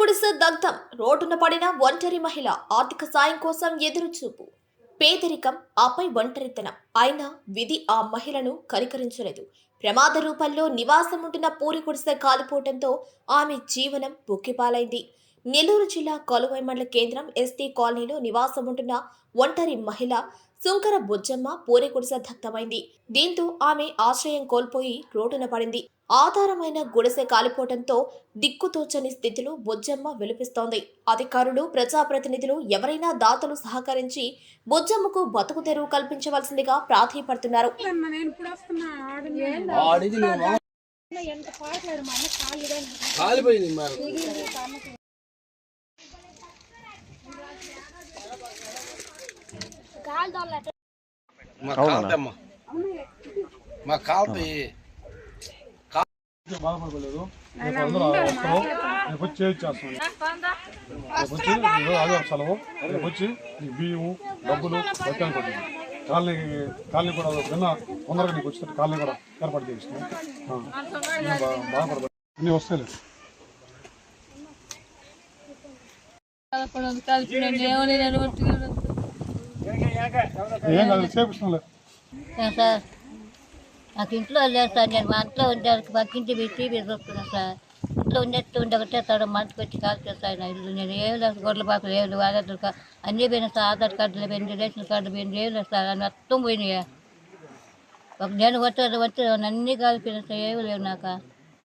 గుడిసె దగ్ధం. రోడ్డున పడిన ఒంటరి మహిళ ఆర్థిక సాయం కోసం ఎదురుచూపు. పేదరికం ఆపై ఒంటరితనం. అయినా విధి ఆ మహిళను కనికరించలేదు. ప్రమాద రూపంలో నివాసం ఉంటున్న పూరి గుడిసె కాలిపోవడంతో ఆమె జీవనం బుక్కిపాలైంది. నెల్లూరు జిల్లా కొలువై మండల కేంద్రం ఎస్టీ కాలనీలో నివాసం ఉంటున్న ఒంటరి మహిళ సుంకర బుజ్జమ్మ పూరి గుడిసె దగ్ధమైంది. దీంతో ఆమె ఆశ్రయం కోల్పోయి రోడ్డున పడింది. ఆధారమైన గుడిసె కాలిపోవడంతో దిక్కుతోచని స్థితిలో బొజ్జమ్మ విలపిస్తోంది. అధికారులు ప్రజాప్రతినిధులు ఎవరైనా దాతలు సహకరించి బొజ్జమ్మకు బతుకు తెరువు కల్పించవలసిందిగా ప్రాధాయపడుతున్నారు. ఎంత మా అన్న కాలు ఇదే కాలిపోయింది మరి మా కాలుతాయి బాధపడలేదు రేపు వచ్చి చేయించేస్తాం రేపు వచ్చి సెలవు రేపు వచ్చి బియ్యము డబ్బులు బట్టాలు కొట్టింది కాలనీ కాలనీ కూడా విన్న తొందరగా నీకు వచ్చినట్టు కాలనీ కూడా ఏర్పాటు చేయిస్తున్నాం బాధపడదు అన్నీ వస్తాయి ఏం కాదు చేపిస్తున్నాం. సార్. నాకు ఇంట్లో లేదు సార్. నేను మా ఇంట్లో ఉండే పక్కింటి పెట్టి చూస్తున్నాను సార్. ఇంట్లో ఉండేట్టు ఉండే సార్ మంటకు వచ్చి కాల్ చేస్తాను నా ఇల్లు నేను ఏం లేదు గొర్రెల పాకలు ఏం లేవు ఆధార్ కార్డు అన్నీ పోయినాయి సార్. ఆధార్ కార్డులు పోయింది రేషన్ కార్డు పోయింది ఏం లేదు సార్. అన్నీ మొత్తం పోయినాయి. ఒక నేను వచ్చేది వచ్చి అన్నీ కాలిపోయినాయి సార్. ఏమి లేవు నాకు.